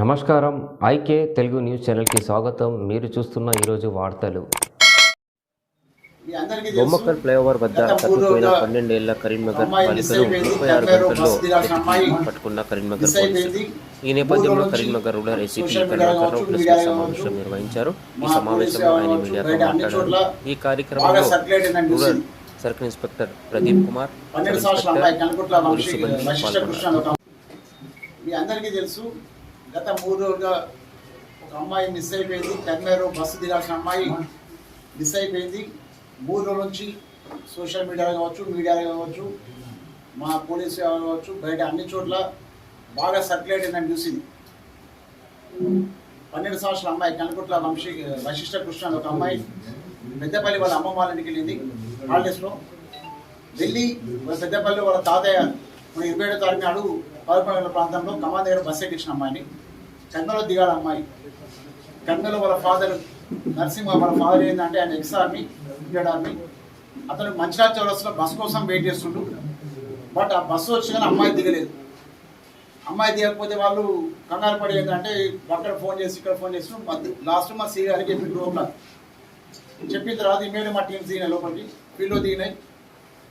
నమస్కారం. IK Telugu news ఛానల్కి స్వాగతం. మీరు చూస్తున్న ఈరోజు వార్తలు. బొమ్మకల్ ఫ్లైఓవర్ వద్ద తప్పిపోయిన పన్నెండేళ్ళ కరీంనగర్ అయిపోయింది. ముప్పై ఆరు గంటల్లో పట్టుకున్న కరీంనగర్ పోలీసులు. ఈ నేపథ్యంలో Karimnagar rural ACP social media Karunakar కావచ్చు, రావు ప్రెస్ సమావేశం నిర్వహించారు. ఈ సమావేశంలో ఆయన మీడియాతో మాట్లాడారు. ఈ కార్యక్రమంలో rural. Circle inspector Pradeep Kumar inspector police పాల్గొన్నారు. మీ అందరికీ తెలుసు గత మూడు రోజులుగా ఒక అమ్మాయి మిస్ అయిపోయింది. కర్మేరు బస్సు దిగాల్సిన అమ్మాయి మిస్ అయిపోయింది. మూడు రోజుల నుంచి సోషల్ మీడియాలో కావచ్చు మీడియాలో కావచ్చు మా పోలీసు కావచ్చు బయట అన్ని చోట్ల బాగా సర్క్యులేట్ అయిందని చూసింది పన్నెండు సంవత్సరాల అమ్మాయి కనకుట్ల వంశీ వశిష్ఠ కృష్ణ అని ఒక అమ్మాయి పెద్దపల్లి వాళ్ళ అమ్మమ్మ వాళ్ళ ఇంటికి వెళ్ళింది. హాలిడేస్లో వెళ్ళి వాళ్ళ పెద్దపల్లి వాళ్ళ తాతయ్య మన ఇరవై ఏడో తారీఖు నాడు పదకొండు ప్రాంతంలో కమాన్ దగ్గర బస్ ఎక్కించిన అమ్మాయిని. కన్నలో దిగాడు అమ్మాయి. కన్నలో వాళ్ళ ఫాదర్ నరసింహ వాళ్ళ ఫాదర్ ఏంటంటే ఆయన ఎక్స్ ఆర్మీ ఇండియన్ ఆర్మీ. అతను మంచిరాజ్ చౌరస్లో బస్ కోసం వెయిట్ చేస్తుండు. బట్ ఆ బస్సు వచ్చి కానీ అమ్మాయి దిగలేదు. అమ్మాయి దిగకపోతే వాళ్ళు కంగారు పడి ఏంటంటే అక్కడ ఫోన్ చేసి ఇక్కడ ఫోన్ చేసి లాస్ట్ మా సీ గారికి చెప్పి రూమ్లో చెప్పిన తర్వాత ఇమీడియట్ మా టీమ్స్ దిగినాయి లోపలికి. ఫీల్డ్లో దిగినాయి.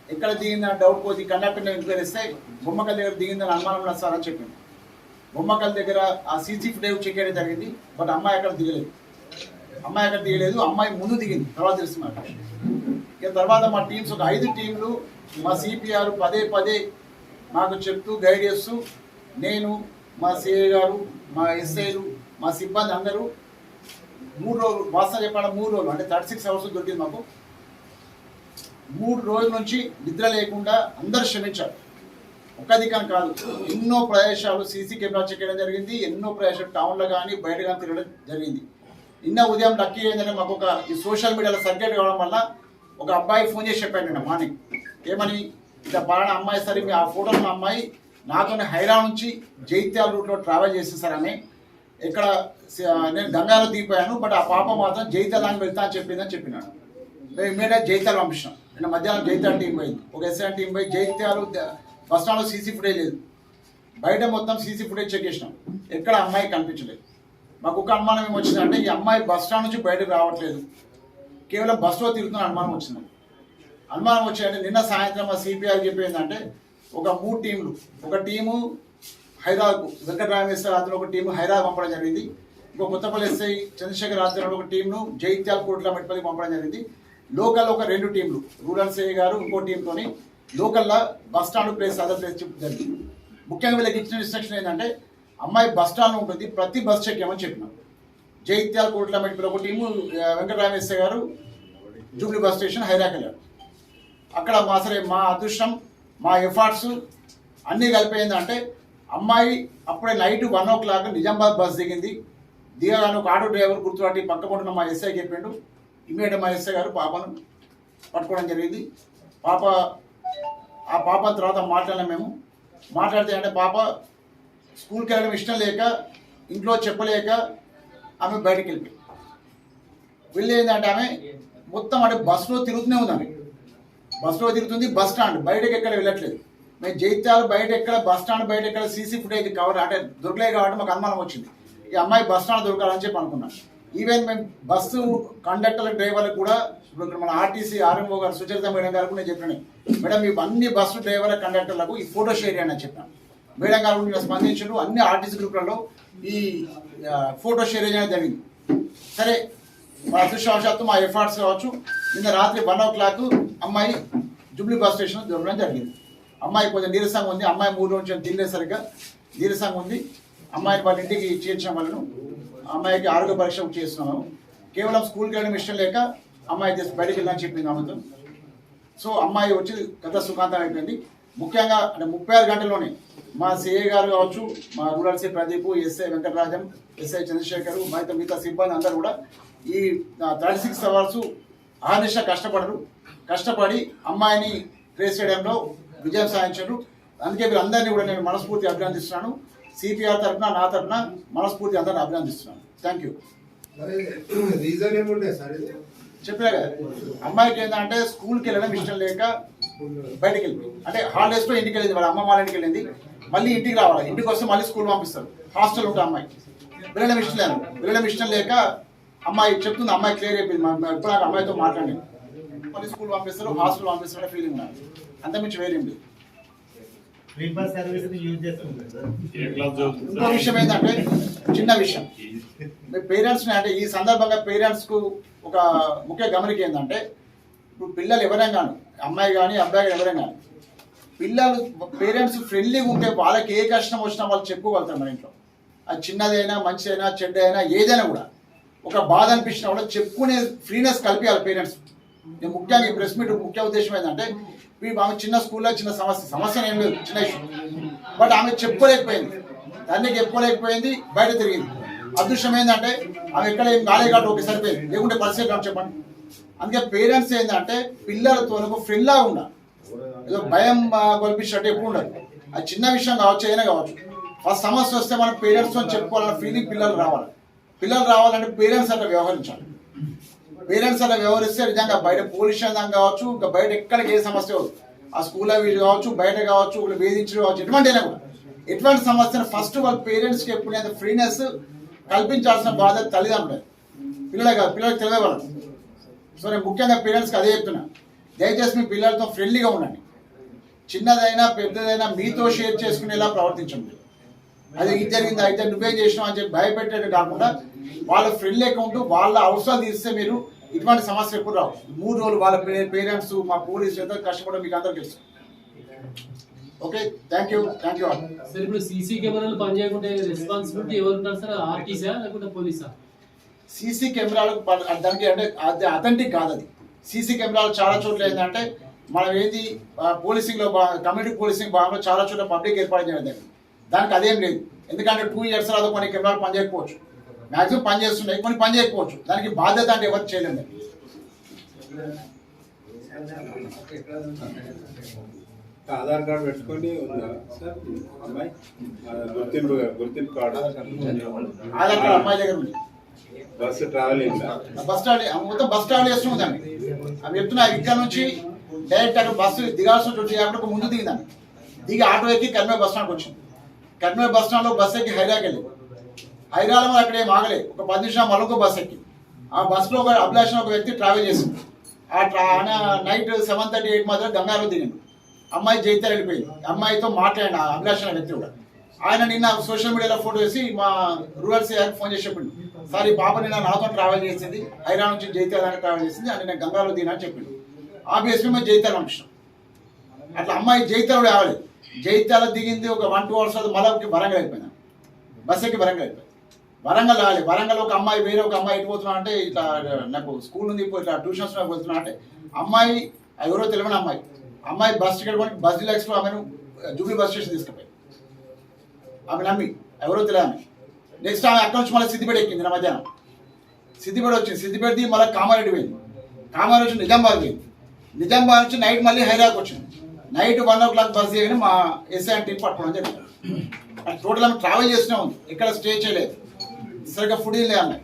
ఎక్కడ దిగిందని డౌట్ పోతే కండక్టర్ని ఎంక్వైరీ ఇస్తే బొమ్మకల్ దగ్గర దిగిందని అనుమానం ఉన్నది సార్ అని చెప్పింది బొమ్మకల్ దగ్గర ఆ సీసీ ఫుటేజ్ చెక్ చేయడం జరిగింది బట్ అమ్మాయి అక్కడ దిగలేదు. అమ్మాయి అక్కడ దిగలేదు అమ్మాయి ముందు దిగింది తర్వాత తెలిసి మాకు ఇక తర్వాత మా టీమ్స్ ఒక ఐదు టీంలు మా సిపిఆర్ పదే పదే మాకు చెప్తూ గైడ్ చేస్తూ నేను మా సిఐ గారు మా ఎస్ఐలు మా సిబ్బంది అందరూ మూడు రోజులు వాస్తవం చెప్పాడు మూడు రోజులు అంటే థర్టీ సిక్స్ అవర్స్ దొరికింది మాకు. మూడు రోజుల నుంచి నిద్ర లేకుండా అందరు శ్రమించారు. ఒక్కదికం కాదు ఎన్నో ప్రదేశాలు సీసీ కెమెరా చెక్ చేయడం జరిగింది ఎన్నో ప్రదేశాలు టౌన్లో కానీ బయట కానీ తిరగడం జరిగింది. నిన్న ఉదయం లక్కీ ఏంటంటే మాకు ఒక ఈ సోషల్ మీడియాలో సర్క్యులేట్ కావడం వల్ల ఒక అబ్బాయి ఫోన్ చేసి చెప్పాడు నిన్న మార్నింగ్. ఏమని? ఇట్లా పలానా అమ్మాయి సరే మీ ఆ ఫోటోలో ఉన్న అమ్మాయి నాతోనే హైరా నుంచి జైత్యాల రూట్లో ట్రావెల్ చేసేసారని ఇక్కడ నేను గంగాలో దిగిపోయాను బట్ ఆ పాప మాత్రం జైత్యాలని వెళ్తా అని చెప్పిందని చెప్పినాడు. మేము ఇమీడియట్ జైత్యాలు పంపించాం నిన్న మధ్యాహ్నం జైత్యాల టీం పోయింది. ఒక ఎస్ఆర్ టీం పోయి జైత్యాలు బస్ స్టాండ్లో సీసీ ఫుటేజ్ లేదు. బయట మొత్తం సీసీ ఫుటేజ్ చెక్ చేసినాం. ఎక్కడ అమ్మాయి కనిపించలేదు. మాకు ఒక అనుమానం ఏమొచ్చిందంటే ఈ అమ్మాయి బస్ స్టాండ్ నుంచి బయటకు రావట్లేదు. కేవలం బస్సులో తిరుగుతున్న అనుమానం వచ్చింది. అనుమానం వచ్చాయంటే నిన్న సాయంత్రం మా సిపిఆర్ చెప్పిందంటే ఒక మూడు టీంలు ఒక టీము హైదరాబాద్ వెంకటరామేశ్వర రాత్రి ఒక టీము హైదరాబాద్ పంపడం జరిగింది. ఇంకో కొత్తపల్లి ఎస్ఐ చంద్రశేఖర్ రాత్రి ఒక టీంను జైత్యాల కోట్ల మెట్పల్లి పంపడం జరిగింది. లోకల్ ఒక రెండు టీంలు. రూరల్ సేవ గారు ఇంకో టీంతోని లోకల్లో bus stand place other place చెప్పి జరిగింది. ముఖ్యంగా వీళ్ళకి ఇచ్చిన ఇన్స్ట్రక్షన్ ఏంటంటే అమ్మాయి బస్ స్టాండ్ ఉంటుంది ప్రతి బస్ చెక్ ఏమని చెప్పినాం. జైత్యాల కోట్ల మెట్పల్లి ఒక టీము వెంకటరామేశ్వర గారు జూబ్లీ బస్ స్టేషన్ హైరాకల్ అక్కడ మా సరే మా అదృష్టం మా ఎఫర్ట్స్ అన్నీ కలిపేందంటే అమ్మాయి అప్పుడే night one o'clock Nizamabad bus దిగింది. దిగగానే ఒక ఆటో డ్రైవర్ గుర్తుపట్టి పక్కకుంటున్న మా ఎస్ఐ చెప్పిండు ఇమీడియట్ మా ఎస్ఐ గారు పాపను పట్టుకోవడం జరిగింది. పాప ఆ పాప తర్వాత మాట్లాడలేం మేము. మాట్లాడితే అంటే పాప స్కూల్కి వెళ్ళడం ఇష్టం లేక ఇంట్లో చెప్పలేక ఆమె బయటికి వెళ్ళిపోయింది. వెళ్ళి ఏంటంటే ఆమె మొత్తం అంటే బస్సులో తిరుగుతూనే ఉంది ఆమె. బస్సులో తిరుగుతుంది బస్ స్టాండ్. బయటకు ఎక్కడ వెళ్ళట్లేదు. మేము జైత్యాలు బయట ఎక్కడ బస్ స్టాండ్ బయట ఎక్కడ సీసీ ఫుటేజ్ కవర్ అంటే దొరకలేదు కాబట్టి మాకు అనుమానం వచ్చింది. ఈ అమ్మాయి బస్ స్టాండ్ దొరకాలని చెప్పి అనుకున్నాను. ఈవెన్ మేము బస్సు కండక్టర్ డ్రైవర్లకు కూడా ఇప్పుడు మన ఆర్టీసీ ఆర్ఎంఓ గారు సుచరిత మేడం గారు కూడా నేను చెప్పాను. మేడం మీ అన్ని బస్సు డ్రైవర్ల కండక్టర్లకు ఈ ఫోటో షేర్ చేయండి అని చెప్పాను. మేడం గారు కూడా స్పందించారు అన్ని ఆర్టీసీ గ్రూప్లలో ఈ ఫోటో షేర్ చేయడం జరిగింది. సరే మా అదృష్టవశాత్తు మా ఎఫర్ట్స్ కావచ్చు నిన్న రాత్రి వన్ ఓ క్లాక్ అమ్మాయి జూబ్లీ బస్ స్టేషన్ దొరకడం జరిగింది. అమ్మాయి కొంచెం నీరసంగా ఉంది అమ్మాయి మూడు రోజులు తినలేదు నీరసంగా ఉంది. అమ్మాయిని వాళ్ళ ఇంటికి చేర్చిన వాళ్ళను అమ్మాయికి ఆరోగ్య పరీక్ష చేస్తున్నాము. కేవలం స్కూల్కి వెళ్ళడం ఇష్టం లేక అమ్మాయి తీసి బయటికి వెళ్ళాలని చెప్పింది ఆమెతో సో అమ్మాయి వచ్చి కథ సుఖాంతం అయిపోయింది. ముఖ్యంగా అంటే ముప్పై ఆరు గంటల్లోనే మా సిఏ గారు కావచ్చు మా rural C Pradeep SI Venkatarajam SI Chandrashekar మిగతా మిగతా సిబ్బంది అందరూ కూడా ఈ థర్టీ సిక్స్ అవర్స్ ఆర్నిష కష్టపడరు. కష్టపడి అమ్మాయిని ట్రేస్ చేయడంలో విజయం సాధించారు అందుకే వీళ్ళందరినీ కూడా నేను మనస్ఫూర్తి అభినందిస్తున్నాను. సిపిఆర్ తరఫున నా తరఫున మనస్ఫూర్తి అందరిని అభినందిస్తున్నాను. థ్యాంక్ యూ రీజన్ ఏముండే సార్ కదా అమ్మాయికి ఏంటంటే స్కూల్కి వెళ్ళడం ఇష్టం లేక బయటికి వెళ్ళింది అంటే హాలిడేస్లో ఇంటికి వెళ్ళింది వాళ్ళ అమ్మ వాళ్ళ ఇంటికి వెళ్ళింది మళ్ళీ ఇంటికి రావాలి. ఇంటికి వస్తే మళ్ళీ స్కూల్ పంపిస్తారు. హాస్టల్ ఉంటుంది అమ్మాయి. వెళ్ళడం ఇష్టం లేదు. వెళ్ళడం ఇష్టం లేక అమ్మాయి చెప్తుంది అమ్మాయి క్లియర్ అయిపోయింది. నాకు అమ్మాయితో మాట్లాడింది మళ్ళీ స్కూల్ పంపిస్తారు హాస్టల్ పంపిస్తారు ఫీలింగ్ ఉన్నారు అంతమించి వేరేం లేదు. ఫ్రీ బస్ సర్వీస్ యూజ్ విషయం ఏంటంటే చిన్న విషయం. మీ పేరెంట్స్ అంటే ఈ సందర్భంగా పేరెంట్స్కు ఒక ముఖ్య గమనిక ఏంటంటే ఇప్పుడు పిల్లలు ఎవరైనా కానీ అమ్మాయి కానీ అబ్బాయి కానీ ఎవరైనా కానీ పిల్లలు పేరెంట్స్ ఫ్రెండ్లీగా ఉంటే వాళ్ళకి ఏ కష్టం వచ్చినా వాళ్ళు చెప్పుకోగలుగుతారు మన ఇంట్లో. అది చిన్నదైనా మంచిదైనా చెడ్డైనా ఏదైనా కూడా. ఒక బాధ అనిపించినా కూడా చెప్పుకునే ఫ్రీనెస్ కల్పించాలి పేరెంట్స్ నేను ముఖ్యంగా ఈ ప్రెస్ మీట్ ముఖ్య ఉద్దేశం ఏంటంటే ఈ ఆమె చిన్న స్కూల్లో చిన్న సమస్య సమస్య ఏం లేదు చిన్న ఇష్యూ బట్ ఆమె చెప్పుకోలేకపోయింది. దాన్ని చెప్పుకోలేకపోయింది బయట తిరిగింది. అదృష్టం ఏంటంటే ఆమె ఎక్కడ ఏం కాలేదు కాబట్టి ఓకే సరిపోయింది లేకుంటే పరిస్థితి కాదు చెప్పండి. అందుకే పేరెంట్స్ ఏంటంటే పిల్లలతో ఒక ఫ్రెండ్ ఉండాలి. ఏదో భయం కల్పించినట్టు ఎప్పుడు ఉండదు అది చిన్న విషయం కావచ్చు ఏదైనా కావచ్చు. ఫస్ట్ సమస్య వస్తే మన పేరెంట్స్తో చెప్పుకోవాలన్న ఫీలింగ్ పిల్లలు రావాలి. పిల్లలు రావాలంటే పేరెంట్స్ అట్లా వ్యవహరించాలి. పేరెంట్స్ అలా వ్యవహరిస్తే నిజంగా బయట పోలీస్ స్టేషన్ కావచ్చు ఇంకా బయట ఎక్కడికి ఏ సమస్య ఆ స్కూల్ అవి కావచ్చు బయట కావచ్చు వీళ్ళు వేధించడం కావచ్చు ఎటువంటి అయినా కూడా. ఎటువంటి సమస్యను ఫస్ట్ వాళ్ళ పేరెంట్స్కి ఎప్పుడైనా ఫ్రీనెస్ కల్పించాల్సిన బాధ్యత తల్లిదండ్రులే. పిల్లలే కాదు పిల్లలకు తెలియవాలి సో నేను ముఖ్యంగా పేరెంట్స్కి అదే చెప్తున్నా. దయచేసి మీ పిల్లలతో ఫ్రెండ్లీగా ఉండండి. చిన్నదైనా పెద్దదైనా మీతో షేర్ చేసుకునేలా ప్రవర్తించండి. అది ఇది జరిగింది అయితే నువ్వే చేసినావు అని చెప్పి భయపెట్టేది కాకుండా వాళ్ళ ఫ్రెండ్లీ అకౌంట్ ఉంటూ వాళ్ళ అవసరాలు తీస్తే మీరు ఇటువంటి సమస్య ఎప్పుడు రావు. మూడు రోజులు వాళ్ళ పేరెంట్స్ మా పోలీసులు ఎంత కష్టపడడం మీకు అందరికీ తెలుసు. Okay thank you thank you sir ఇప్పుడు సీసీ కెమెరాలు పనిచేయకుంటే రెస్పాన్సిబిలిటీ ఎవరు ఉంటారు సార్? ఆర్టీసా లేకుంటే పోలీసా? సీసీ కెమెరాలకు దానికి అంటే అది అథెంటిక్ కాదు అది. సీసీ కెమెరాలు చాలా చోట్ల ఏంటంటే మనం ఏంది పోలీసింగ్లో కమ్యూనిటీ పోలీసింగ్ భాగంలో చాలా చోట్ల పబ్లిక్ ఏర్పాటు చేయడం దానికి అదేం లేదు. ఎందుకంటే టూ ఇయర్స్ రాదు కొన్ని కెమెరాలు పనిచేయకపోవచ్చు. మాక్సిమం పని చేస్తున్నాయి కొన్ని పని చేయకపోవచ్చు. దానికి బాధ్యత అంటే ఎవరు చేయలేదు ఆధార్ కార్డు పెట్టుకొని గుర్తింపు గుర్తింపు కార్డు. ఆధార్ కార్డు అమ్మాయి దగ్గర ఉంది. బస్సు ట్రావెలింగ్ బస్ స్టాండ్ మొత్తం బస్ స్టాండ్ చేస్తుందండి అవి చెప్తున్నా ఇక్కడ నుంచి డైరెక్ట్ అక్కడ బస్సు దిగాల్సి వచ్చి అక్కడ ముందు దిగిందండి దిగి ఆటో ఎక్కి కర్మే బస్ స్టాండ్కి వచ్చింది. కర్మే బస్ స్టాండ్లో బస్ ఎక్కి హైరాకి వెళ్ళి హైదరాబాద్ అక్కడే ఆగలే. ఒక పది నిమిషాలు మరొక బస్ ఎక్కి. ఆ బస్సులో ఒక అభిలాష్ ఒక వ్యక్తి ట్రావెల్ చేసింది ఆ ట్రా ఆయన నైట్ సెవెన్ థర్టీ ఎయిట్ మాత్రం గంగాలో దిగింది అమ్మాయి జైతారు వెళ్ళిపోయింది. అమ్మాయితో మాట్లాడిన ఆ అభిలాష్ వ్యక్తి కూడా. ఆయన నిన్న సోషల్ మీడియాలో ఫోటో వేసి మా రూరల్ సిఆర్కి ఫోన్ చేసి చెప్పిండు. సార్ ఈ పాప నిన్న నాతో ట్రావెల్ చేసింది. హైదరాబాద్ నుంచి జైతాల్ దాకా ట్రావెల్ చేసింది. అని నేను గంగాలో దిగినా అని చెప్పిండు. ఆబ్వియస్లీ మేము జైతాల్ పంపించాం అట్లా అమ్మాయి జైతాలు రావాలి జైతాల దిగింది ఒక వన్ టూ అవర్స్ మళ్ళీ వరంగల్ వెళ్ళిపోయినా. బస్ ఎక్కి వరంగల్ వెళ్ళిపోయింది వరంగల్ రావాలి వరంగల్ ఒక అమ్మాయి వేరే ఒక అమ్మాయి ఎటు పోతున్నా అంటే ఇట్లా నాకు స్కూల్ ఉంది ఇప్పుడు ఇట్లా ట్యూషన్స్ పోతున్నా అంటే అమ్మాయి ఎవరో తెలియని అమ్మాయి. అమ్మాయి బస్ టికెట్ కొని బస్ డిలక్స్లో ఆమెను జూబ్లీ బస్ స్టేషన్ తీసుకుపోయి ఆమె నమ్మి ఎవరో తెలియదు నెక్స్ట్ ఆమె అక్కడ నుంచి మళ్ళీ సిద్దిపేట ఎక్కింది నా మధ్యాహ్నం. సిద్దిపేట వచ్చింది. సిద్దిపేట దిగి మళ్ళీ కామారెడ్డి పోయింది. కామారెడ్డి వచ్చి నిజామాబాద్ పోయింది. నిజామాబాద్ నుంచి నైట్ మళ్ళీ హైదరాబాద్ వచ్చింది. Night one o'clock bus దిగని మా ఎస్ఐ టీం పట్టుకోవడం జరిగింది. టోటల్ ఆమె ట్రావెల్ చేస్తూనే ఉంది. ఎక్కడ స్టే చేయలేదు. సరిగ్గా ఫుడ్ లేదు అమ్మాయి